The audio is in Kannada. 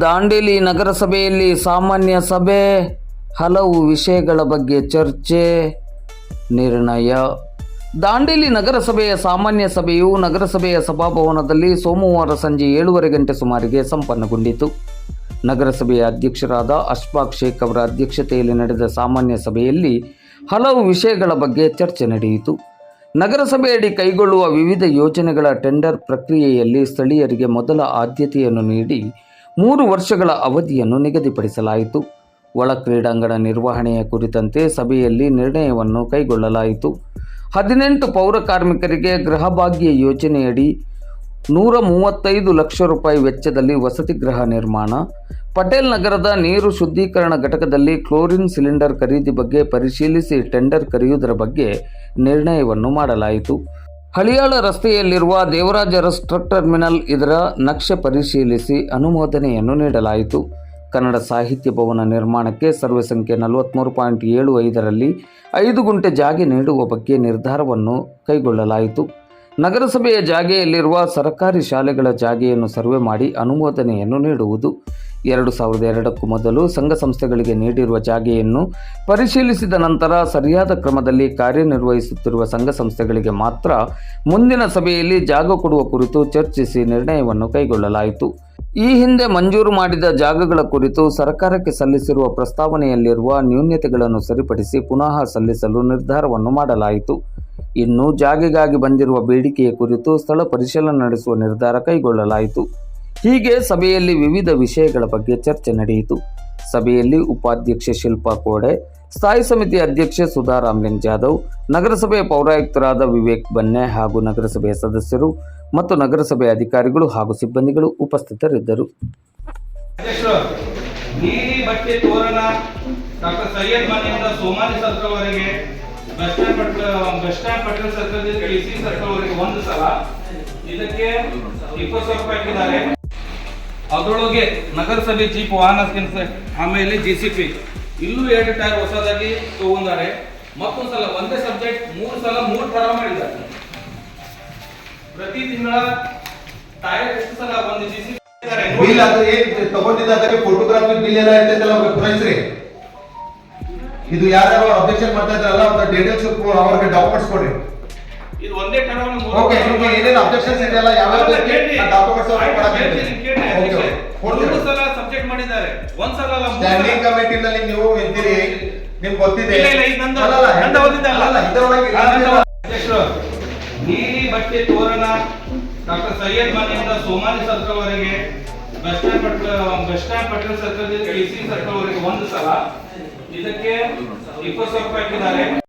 ದಾಂಡೇಲಿ ನಗರಸಭೆಯಲ್ಲಿ ಸಾಮಾನ್ಯ ಸಭೆ, ಹಲವು ವಿಷಯಗಳ ಬಗ್ಗೆ ಚರ್ಚೆ, ನಿರ್ಣಯ. ದಾಂಡೇಲಿ ನಗರಸಭೆಯ ಸಾಮಾನ್ಯ ಸಭೆಯು ನಗರಸಭೆಯ ಸಭಾಭವನದಲ್ಲಿ ಸೋಮವಾರ ಸಂಜೆ ಏಳುವರೆ ಗಂಟೆ ಸುಮಾರಿಗೆ ಸಂಪನ್ನಗೊಂಡಿತು. ನಗರಸಭೆಯ ಅಧ್ಯಕ್ಷರಾದ ಅಶ್ಫಾಕ್ ಶೇಖ್ ಅವರ ಅಧ್ಯಕ್ಷತೆಯಲ್ಲಿ ನಡೆದ ಸಾಮಾನ್ಯ ಸಭೆಯಲ್ಲಿ ಹಲವು ವಿಷಯಗಳ ಬಗ್ಗೆ ಚರ್ಚೆ ನಡೆಯಿತು. ನಗರಸಭೆಯಡಿ ಕೈಗೊಳ್ಳುವ ವಿವಿಧ ಯೋಜನೆಗಳ ಟೆಂಡರ್ ಪ್ರಕ್ರಿಯೆಯಲ್ಲಿ ಸ್ಥಳೀಯರಿಗೆ ಮೊದಲ ಆದ್ಯತೆಯನ್ನು ನೀಡಿ ಮೂರು ವರ್ಷಗಳ ಅವಧಿಯನ್ನು ನಿಗದಿಪಡಿಸಲಾಯಿತು. ಒಳ ಕ್ರೀಡಾಂಗಣ ನಿರ್ವಹಣೆಯ ಕುರಿತಂತೆ ಸಭೆಯಲ್ಲಿ ನಿರ್ಣಯವನ್ನು ಕೈಗೊಳ್ಳಲಾಯಿತು. ಹದಿನೆಂಟು ಪೌರ ಕಾರ್ಮಿಕರಿಗೆ ಗೃಹಭಾಗ್ಯ ಯೋಜನೆಯಡಿ ನೂರ ಮೂವತ್ತೈದು ಲಕ್ಷ ರೂಪಾಯಿ ವೆಚ್ಚದಲ್ಲಿ ವಸತಿ ಗೃಹ ನಿರ್ಮಾಣ. ಪಟೇಲ್ ನಗರದ ನೀರು ಶುದ್ಧೀಕರಣ ಘಟಕದಲ್ಲಿ ಕ್ಲೋರಿನ್ ಸಿಲಿಂಡರ್ ಖರೀದಿ ಬಗ್ಗೆ ಪರಿಶೀಲಿಸಿ ಟೆಂಡರ್ ಕರೆಯುವುದರ ಬಗ್ಗೆ ನಿರ್ಣಯವನ್ನು ಮಾಡಲಾಯಿತು. ಹಳಿಯಾಳ ರಸ್ತೆಯಲ್ಲಿರುವ ದೇವರಾಜ ಅರಸ್ ಟ್ರಕ್ ಟರ್ಮಿನಲ್ ಇದರ ನಕ್ಷೆ ಪರಿಶೀಲಿಸಿ ಅನುಮೋದನೆಯನ್ನು ನೀಡಲಾಯಿತು. ಕನ್ನಡ ಸಾಹಿತ್ಯ ಭವನ ನಿರ್ಮಾಣಕ್ಕೆ ಸರ್ವೆ ಸಂಖ್ಯೆ ನಲವತ್ತ್ಮೂರು ಪಾಯಿಂಟ್ ಏಳು ಐದರಲ್ಲಿ ಐದು ಗುಂಟೆ ಜಾಗೆ ನೀಡುವ ಬಗ್ಗೆ ನಿರ್ಧಾರವನ್ನು ಕೈಗೊಳ್ಳಲಾಯಿತು. ನಗರಸಭೆಯ ಜಾಗೆಯಲ್ಲಿರುವ ಸರ್ಕಾರಿ ಶಾಲೆಗಳ ಜಾಗೆಯನ್ನು ಸರ್ವೆ ಮಾಡಿ ಅನುಮೋದನೆಯನ್ನು ನೀಡುವುದು. ಎರಡು ಸಾವಿರದ ಎರಡಕ್ಕೂ ಮೊದಲು ಸಂಘ ಸಂಸ್ಥೆಗಳಿಗೆ ನೀಡಿರುವ ಜಾಗೆಯನ್ನು ಪರಿಶೀಲಿಸಿದ ನಂತರ ಸರಿಯಾದ ಕ್ರಮದಲ್ಲಿ ಕಾರ್ಯನಿರ್ವಹಿಸುತ್ತಿರುವ ಸಂಘ ಸಂಸ್ಥೆಗಳಿಗೆ ಮಾತ್ರ ಮುಂದಿನ ಸಭೆಯಲ್ಲಿ ಜಾಗ ಕೊಡುವ ಕುರಿತು ಚರ್ಚಿಸಿ ನಿರ್ಣಯವನ್ನು ಕೈಗೊಳ್ಳಲಾಯಿತು. ಈ ಹಿಂದೆ ಮಂಜೂರು ಮಾಡಿದ ಜಾಗಗಳ ಕುರಿತು ಸರ್ಕಾರಕ್ಕೆ ಸಲ್ಲಿಸಿರುವ ಪ್ರಸ್ತಾವನೆಯಲ್ಲಿರುವ ನ್ಯೂನ್ಯತೆಗಳನ್ನು ಸರಿಪಡಿಸಿ ಪುನಃ ಸಲ್ಲಿಸಲು ನಿರ್ಧಾರವನ್ನು ಮಾಡಲಾಯಿತು. ಇನ್ನು ಜಾಗೆಗಾಗಿ ಬಂದಿರುವ ಬೇಡಿಕೆಯ ಕುರಿತು ಸ್ಥಳ ಪರಿಶೀಲನೆ ನಡೆಸುವ ನಿರ್ಧಾರ ಕೈಗೊಳ್ಳಲಾಯಿತು. ಹೀಗೆ ಸಭೆಯಲ್ಲಿ ವಿವಿಧ ವಿಷಯಗಳ ಬಗ್ಗೆ ಚರ್ಚೆ ನಡೆಯಿತು. ಸಭೆಯಲ್ಲಿ ಉಪಾಧ್ಯಕ್ಷೆ ಶಿಲ್ಪಾ ಕೋಡೆ, ಸ್ಥಾಯಿ ಸಮಿತಿ ಅಧ್ಯಕ್ಷೆ ಸುಧಾ ರಾಮ್ಲಿಂಗ್ ಜಾಧವ್ ನಗರಸಭೆಯ ಪೌರಾಯುಕ್ತರಾದ ವಿವೇಕ್ ಬನ್ನೆ ಹಾಗೂ ನಗರಸಭೆಯ ಸದಸ್ಯರು ಮತ್ತು ನಗರಸಭೆಯ ಅಧಿಕಾರಿಗಳು ಹಾಗೂ ಸಿಬ್ಬಂದಿಗಳು ಉಪಸ್ಥಿತರಿದ್ದರು. ಇದಕ್ಕೆ ಇಪ್ಪತ್ತು ಸಾವಿರ ಅದರೊಳಗೆ ನಗರಸಭೆ ಜೀಪ್ ವಾಹನ ಆಮೇಲೆ ಜಿ ಸಿ ಪಿ ಇಲ್ಲೂ ಎರಡು ಟೈರ್ ಹೊಸದಾಗಿ ತಗೊಂಡಾರೆ. ಮತ್ತೊಂದು ಸಲ ಒಂದೇ ಸಬ್ಜೆಕ್ಟ್ ಮೂರು ಸಲ ಮೂರು ಥರ ಮಾಡಿದ್ದಾರೆ ಪ್ರತಿ ತಿಂಗಳ ಟೈರ್ ಎಷ್ಟು ಸಲ ಒಂದು ಜಿ ಸಿ ಬಿಲ್ ಅದು ಏನ್ ತಗೊಂಡಿದ್ದ ಅದಕ್ಕೆ ಫೋಟೋಗ್ರಾಫಿ ಬಿಲ್ ಎಲ್ಲ ಇರ್ತೈತಲ್ಲ ಪುರೈಸ್ರಿ ಇದು ಯಾರ್ಯಾರು ಅಬ್ಜೆಕ್ಷನ್ ಮಾಡ್ತಾ ಇದ್ರಲ್ಲ ಅವ್ರ ಡೀಟೇಲ್ಸ್ ಅವ್ರಿಗೆ ಡಾಕ್ಯುಮೆಂಟ್ಸ್ ಕೊಡ್ರಿ. ಇದು ಒಂದೇ ಟೈಮ್ ಓಕೆ ನಿಮ್ಗೆ ಏನೇನು ಅಬ್ಜೆಕ್ಷನ್ಸ್ ಇದೆಯಲ್ಲ ಯಾವ ಡಾಕ್ಯುಮೆಂಟ್ಸ್ ಅವ್ರಿಗೆ ಕೊಡಕ್ಕೆ ಮೂರು ಸಲ ಸಬ್ಜೆಕ್ಟ್ ಮಾಡಿದ್ದಾರೆ ಒಂದ್ ಸಲ ಅಲ್ಲ, ಮೂರು ಸಲ. ಸ್ಟ್ಯಾಂಡಿಂಗ್ ಕಮಿಟಿನಲ್ಲಿ ನೀವು ಇದ್ದೀರಿ ನಿಮ್ಗೆ ಗೊತ್ತಿದೆ. ನೀಲಿ ಬಟ್ಟೆ ತೋರಣ ಡಾಕ್ಟರ್ ಸೈಯದ್ ಮನೆಯಿಂದ ಸೋಮಾಲಿ ಸರ್ಕಲ್ ವರೆಗೆ ಬಸ್ ಸ್ಟ್ಯಾಂಡ್ ಪಟ್ಟ ಬಸ್ ಸ್ಟ್ಯಾಂಡ್ ಪಟ್ಟಣ ಸರ್ಕಲ್ ಸರ್ಕಲ್ ವರೆಗೆ ಒಂದು ಸಲ ಇದಕ್ಕೆ ಇಪ್ಪತ್ತು ಸಾವಿರ ರೂಪಾಯಿ ಹಾಕಿದ್ದಾರೆ.